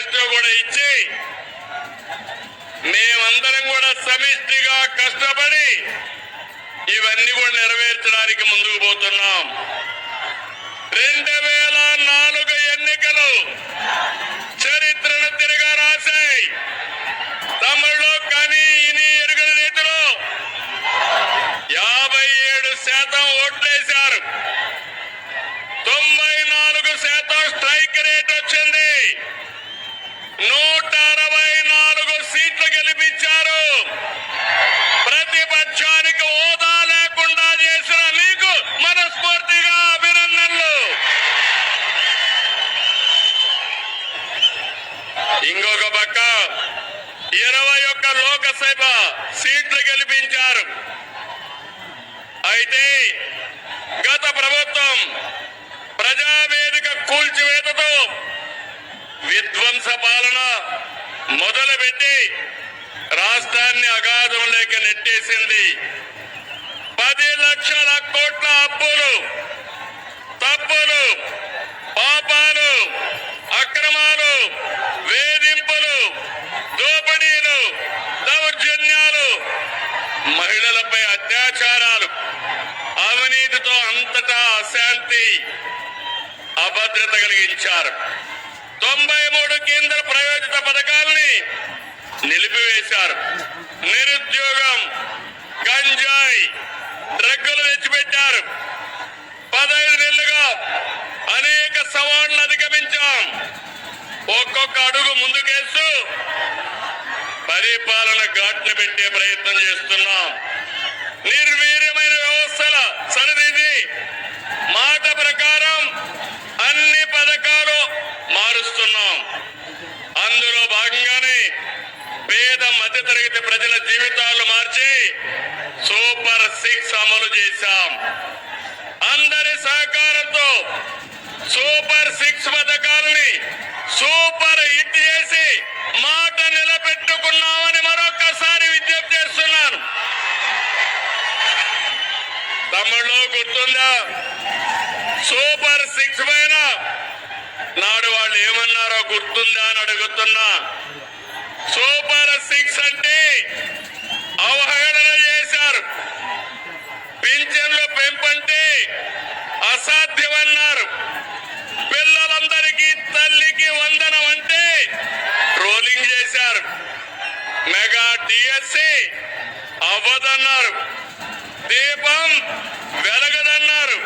కూటమి మేనిఫెస్టో కూడా ఇచ్చి మేమందరం కూడా సమిష్టిగా కష్టపడి ఇవన్నీ కూడా నెరవేర్చడానికి ముందుకు పోతున్నాం. రెండు వేల నాలుగు ఎన్నికలు చరిత్రను తిరగా రాశాయి తమలో కానీ ఇని మొదలుపెట్టి రాష్ట్రాన్ని అగాధంలోకి నెట్టేసింది. పది లక్షల కోట్ల అప్పులు తప్పులు పాపాలు అక్రమాలు వేధింపులు దోపిడీలు దౌర్జన్యాలు మహిళలపై అత్యాచారాలు అవినీతితో అంతటా అశాంతి అభద్రత కలిగించారు. తొంభై మూడు కేంద్ర ప్రయోజిత పథకాల్ని నిలిపివేశారు. నిరుద్యోగం గంజాయి డ్రగ్గులు తెచ్చిపెట్టారు పదహైదు నెలలుగా అనేక సవాళ్ళు అధిగమించాం. ఒక్కొక్క అడుగు ముందుకేస్తూ పరిపాలన ఘాట్ని పెట్టే ప్రయత్నం చేస్తున్నాం. నిర్ మధ్యతరగతి ప్రజల జీవితాలు మార్చి సూపర్ సిక్స్ అమలు చేశాం. అందరి సహకారంతో సూపర్ సిక్స్ పథకాలని సూపర్ హిట్ చేసి మాట నిలబెట్టుకున్నామని మరొకసారి విజ్ఞప్తి చేస్తున్నాను. తమిళలో గుర్తుందా? సూపర్ సిక్స్ పైన నాడు వాళ్ళు ఏమన్నారో గుర్తుందా అని అడుగుతున్నా. సూపర్ సిక్స్ అంటే అవహేళన చేశారు. పింఛన్లు పెంపంటే అసాధ్యమన్నారు. పిల్లలందరికీ తల్లికి వందనం అంటే ట్రోలింగ్ చేశారు. మెగా డిఎస్సి అవ్వదన్నారు. దీపం వెలగదన్నారు.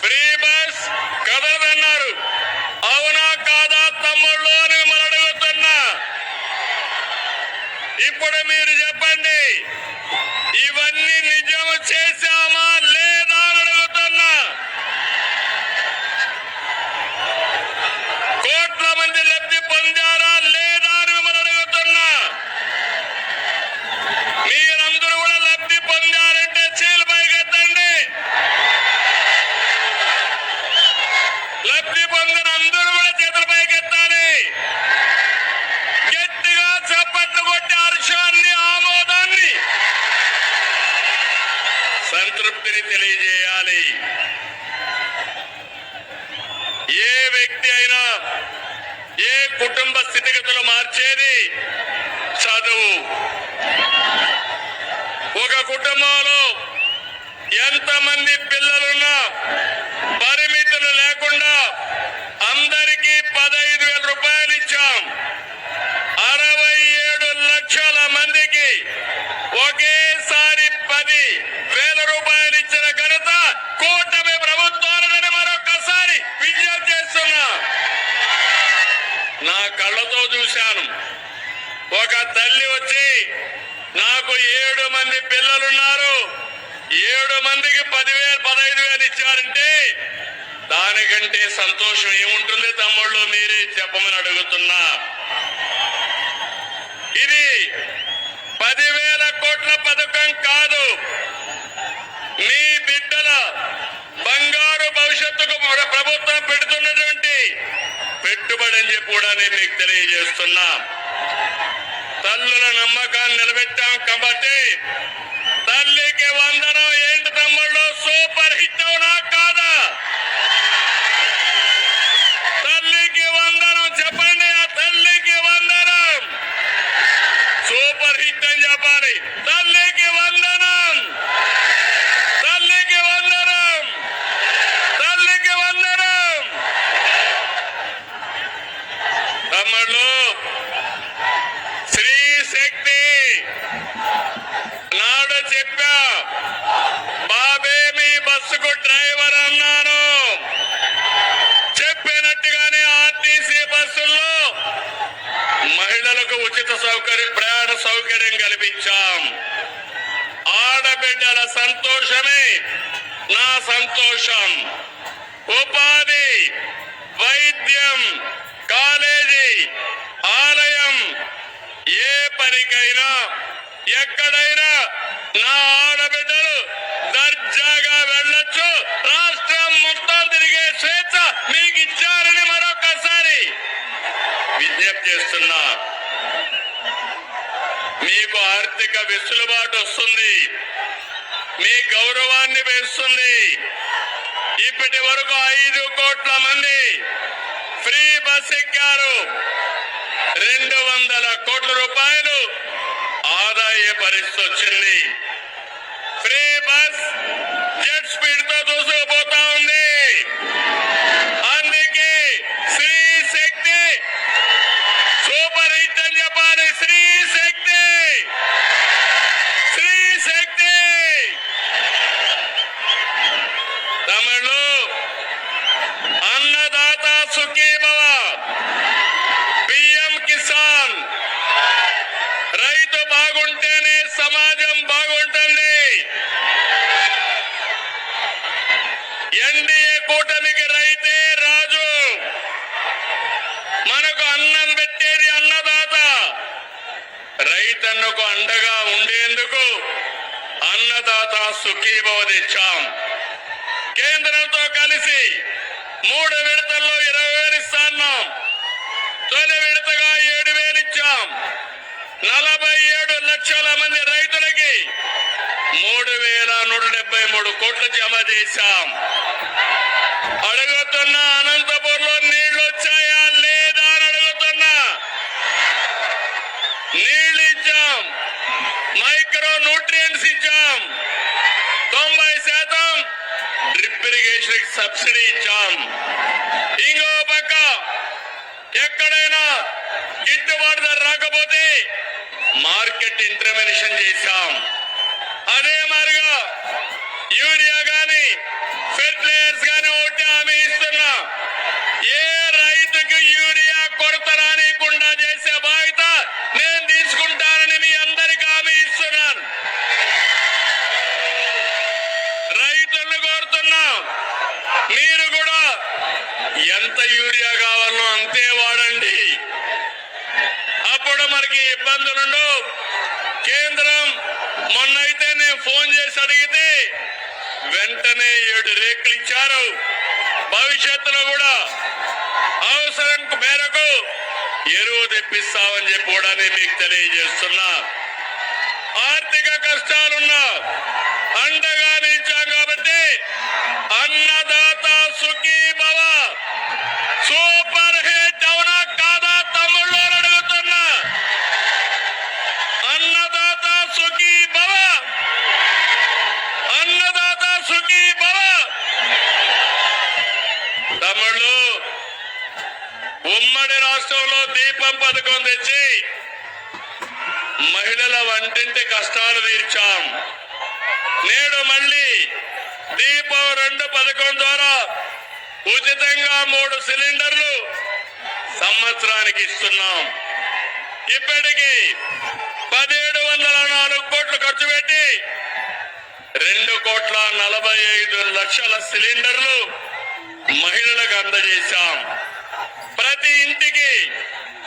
Free bus కదలదన్నారు. అవునా కాదా తమ్ముళ్ళు? மனமேறி కుటుంబ స్థితిగతులు మార్చేది చదువు ఒక కుటుంబంలో ఎంతమంది పిల్లలున్నా పరిమి లేకుండా అందరికీ పదహైదు వేల రూపాయలు ఇచ్చాం అరవై ఏడు లక్షల మందికి ఒకేసారి పది వేల రూపాయలు ఇచ్చిన ఘనత కూటమి ప్రభుత్వాలని మరొకసారి విజ్ఞప్తి చేస్తున్నా నా కళ్ళతో చూశాను. ఒక తల్లి వచ్చి నాకు ఏడు మంది పిల్లలున్నారు. ఏడు మందికి పదివేలు పదహైదు వేలు ఇచ్చారంటే దానికంటే సంతోషం ఏముంటుంది తమ్ముళ్ళు? మీరే చెప్పమని అడుగుతున్నా. ఇది పదివేల కోట్ల పథకం కాదు. మీ బిడ్డల బంగారు భవిష్యత్తుకు ప్రభుత్వం పెడుతుంది అని మీకు తెలియజేస్తున్నా. తల్లుల నమ్మకాన్ని నిలబెట్టాం కాబట్టి తల్లి వందనం ఏంటి తమ్ముళ్ళు సూపర్ హిట్ అవునా కాదా తల్లికి వందనం చెప్పండి శ్రీ శక్తి నాడు చెప్పా బాబే మీ బస్సుకు డ్రైవర్ అన్నాను చెప్పినట్టుగానే ఆర్టీసీ బస్సుల్లో మహిళలకు ఉచిత సౌకర్యం ప్రయాణ సౌకర్యం కల్పించాం ఆడబిడ్డల సంతోషమే నా సంతోషం. ఉపాధి వైద్యం కాలేజీ ఆలయం. ఏ పనికైనా ఎక్కడైనా నా ఆడబిడ్డలు దర్జాగా వెళ్ళొచ్చు. రాష్ట్రం మొత్తం తిరిగే స్వేచ్ఛ మీకు ఇచ్చారని మరొకసారి విజ్ఞప్తి చేస్తున్నా. మీకు ఆర్థిక వెసులుబాటు వస్తుంది. మీ గౌరవ ఇప్పటి వరకు ఐదు కోట్ల మంది ఫ్రీ బస్ ఎక్కారు. రెండు వందల కోట్ల రూపాయలు ఆదాయ పరిస్థితి వచ్చింది ఫ్రీ బస్ జెట్ స్పీడ్తో దూసుకుపోతా ఉంది అందుకే శ్రీ శక్తి సూపర్ హిట్ అని చెప్పాలి శ్రీ శక్తి శ్రీ శక్తి తమిళు అన్నదాత సుఖీభవ పిఎం కిసాన్ రైతు బాగుంటేనే సమాజం బాగుంటుంది ఎన్డీఏ కూటమికి రైతే రాజు మనకు అన్నం పెట్టేది అన్నదాత రైతన్నకు అండగా ఉండేందుకు అన్నదాత సుఖీభవ తెచ్చాం కేంద్రంతో కలిసి మూడు విడతల్లో ఇరవై వేలు ఇస్తాన్నాం. తొలి విడతగా ఏడు వేలు ఇచ్చాం. నలభై ఏడు లక్షల మంది రైతులకి మూడు వేల నూట డెబ్బై మూడు కోట్లు జమ చేశాం. అడుగుతున్న అనంతపూర్లో నీళ్ళు వచ్చాయా లేదా అని అడుగుతున్నా నీళ్ళు ఇచ్చాం మైక్రో న్యూట్రియన్స్ ఇచ్చాం. తొంభై శాతం డ్రిప్ ఇరిగేషన్ సబ్సిడీ ఇచ్చాం. ఇంకో పక్క ఎక్కడైనా గిట్టుబాటు ధర రాకపోతే మార్కెట్ ఇంటర్వెన్షన్ చేశాం. అదే మాదిరిగా తెప్పిస్తామని చెప్పి కూడా నేను మీకు తెలియజేస్తున్నా. ఆర్థిక కష్టాలున్నా అండగా నిలిచాం కాబట్టి అన్నదాత సుఖీ భవ. సూపర్ హిట్ అవునా కాదా తమ్ముళ్ళు అడుగుతున్నా. అన్నదాత సుఖీ భవ. అన్నదాత సుఖీ భవ. తమ్ముళ్ళు ఉమ్మడి రాష్ట్రంలో దీపం పథకం తెచ్చి మహిళల వంటింటి కష్టాలు తీర్చాం. నేడు మళ్ళీ దీపం రెండు పథకం ద్వారా ఉచితంగా మూడు సిలిండర్లు సంవత్సరానికి ఇస్తున్నాం. ఇప్పటికి పదిహేడు వందల నాలుగు కోట్లు ఖర్చు పెట్టి రెండు కోట్ల నలభై ఐదు లక్షల సిలిండర్లు మహిళలకు అందజేశాం. ప్రతి ఇంటికి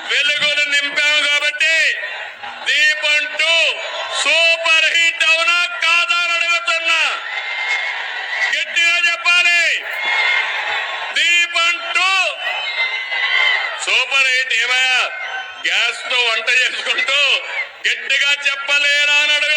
వెలుగులు నింపాము కాబట్టి దీపం టూ సూపర్ హిట్ అవునా కాదా అని అడుగుతున్నా. గట్టిగా చెప్పాలి. దీపం టూ సూపర్ హిట్ ఏమయ్యా? గ్యాస్తో వంట చేసుకుంటూ గట్టిగా చెప్పలేరా అని అడుగు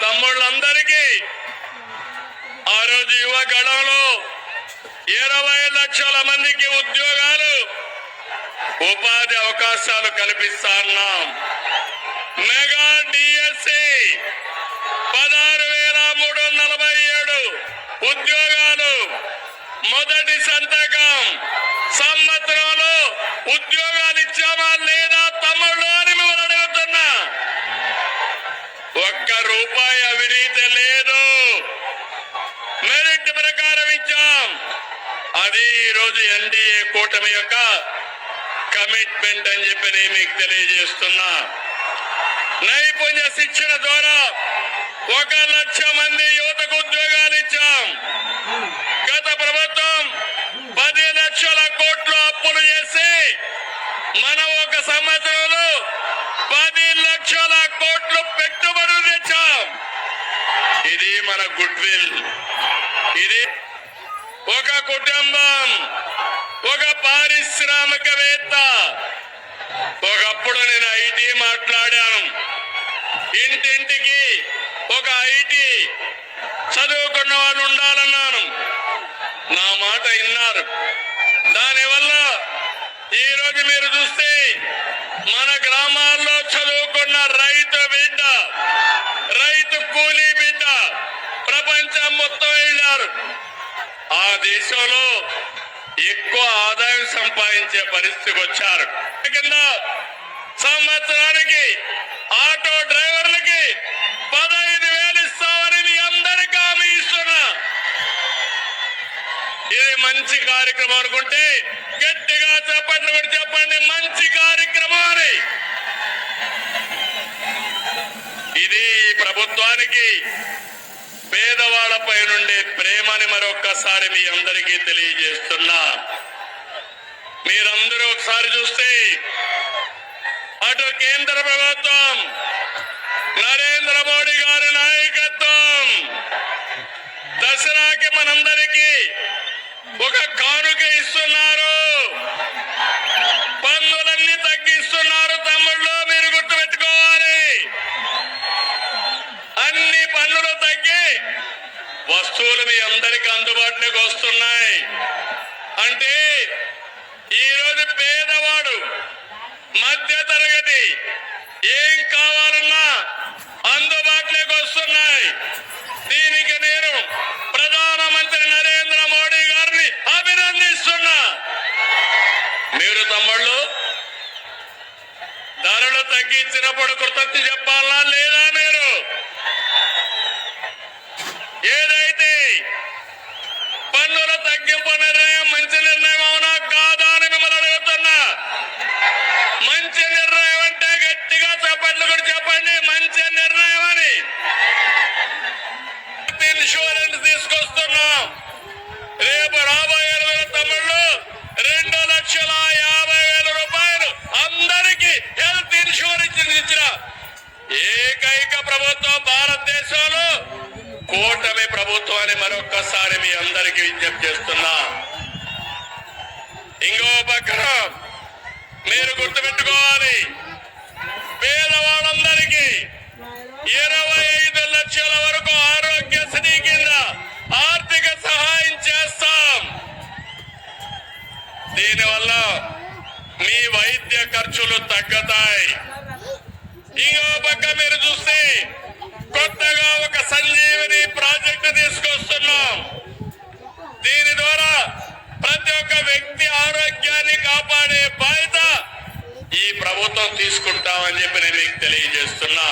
తమ్ముళ్ళందరికీ ఆ రోజు యువ గడంలో ఇరవై లక్షల మందికి ఉద్యోగాలు ఉపాధి అవకాశాలు కల్పిస్తాన్నాం మెగా డిఎస్సి పదహారు వేల మూడు నలభై ఏడు ఉద్యోగాలు. మొదటి సంతకం సంవత్సరంలో ఉద్యోగాలు ఇచ్చామా లేదా ఈరోజు ఎన్డీఏ కూటమి యొక్క కమిట్మెంట్ అని చెప్పి నేను మీకు తెలియజేస్తున్నా. నైపుణ్య శిక్షణ ద్వారా ఒక లక్ష మంది యువతకు ఉద్యోగాలు ఇచ్చాం. గత ప్రభుత్వం పది లక్షల కోట్లు అప్పులు చేసి మనం ఒక సంవత్సరంలో పది లక్షల కోట్లు పెట్టుబడులు తెచ్చాం. ఇది మన గుడ్ విల్. ఇది ఒక కుటుంబం ఒక పారిశ్రామికవేత్త. ఒకప్పుడు నేను ఐటీ మాట్లాడాను. ఇంటింటికి ఒక ఐటీ చదువుకున్న వాళ్ళు ఉండాలన్నాను. నా మాట విన్నారు. దానివల్ల ఈ రోజు మీరు చూస్తే మన గ్రామాల్లో చదువుకున్న రైతు బిడ్డ రైతు కూలీ బిడ్డ ప్రపంచం మొత్తం వెళ్ళారు ఆ దేశంలో ఎక్కువ ఆదాయం సంపాదించే పరిస్థితికి వచ్చారు. కింద సంవత్సరానికి ఆటో డ్రైవర్లకి పదహైదు వేలు ఇస్తామని మీ అందరికీ హామీ ఇస్తున్నా. ఇది మంచి కార్యక్రమం అనుకుంటే గట్టిగా చెప్పండి కూడా చెప్పండి మంచి కార్యక్రమం అని ఇది ప్రభుత్వానికి ప్రేమని మరొక్కసారి మీ అందరికీ తెలియజేస్తున్నా. మీరందరూ ఒకసారి చూస్తే అటు కేంద్ర ప్రభుత్వం నరేంద్ర మోడీ గారి నాయకత్వం దసరాకి మనందరికీ ఒక కానుక ఇస్తున్నారు పన్నులన్నీ తగ్గిస్తున్నారు తమ్ముళ్ళు మీరు గుర్తుపెట్టుకోవాలి అన్ని పన్నులు తగ్గి వస్తువులు మీ అందరికి అందుబాటులోకి వస్తున్నాయి. అంటే ఈ రోజు పేదవాడు మధ్య తరగతి ఏం కావాలన్నా అందుబాటులోకి వస్తున్నాయి. దీనికి నేను ప్రధానమంత్రి నరేంద్ర మోడీ గారిని అభినందిస్తున్నా. మీరు తమ్ముళ్ళు ధరలు తగ్గించినప్పుడు కృతజ్ఞ చెప్పాలా లేదా మీరు ఏదైతే పన్నుల తగ్గింపు నిర్ణయం మంచి నిర్ణయం అవునా కాదా అని మిమ్మల్ని అడుగుతున్నా మంచి నిర్ణయం అంటే గట్టిగా చెప్పండి కూడా చెప్పండి మంచి నిర్ణయం అని ఇన్సూరెన్స్ తీసుకొస్తున్నాం. రేపు రాబోయే రోజుల తమ్ముళ్ళు రెండు లక్షల యాభై వేల రూపాయలు అందరికీ హెల్త్ ఇన్సూరెన్స్ ఇచ్చిన ఏకైక ప్రభుత్వం భారతదేశంలో కూటమి ప్రభుత్వం అని మరొక్కసారి మీ అందరికీ విజ్ఞప్తి చేస్తున్నా. ఇంకో పక్కన మీరు గుర్తుపెట్టుకోవాలి. పేదవాళ్ళందరికీ ఇరవై ఐదు లక్షల వరకు ఆరోగ్యశ్రీ కింద ఆర్థిక సహాయం చేస్తాం దీనివల్ల మీ వైద్య ఖర్చులు తగ్గుతాయి ఇంకో పక్క మీరు చూస్తే కొత్తగా ఒక సంజీవని ప్రాజెక్టు తీసుకొస్తున్నాం దీని ద్వారా ప్రతి ఒక్క వ్యక్తి ఆరోగ్యాన్ని కాపాడే బాధ్యత ఈ ప్రభుత్వం తీసుకుంటామని చెప్పి నేను మీకు తెలియజేస్తున్నా.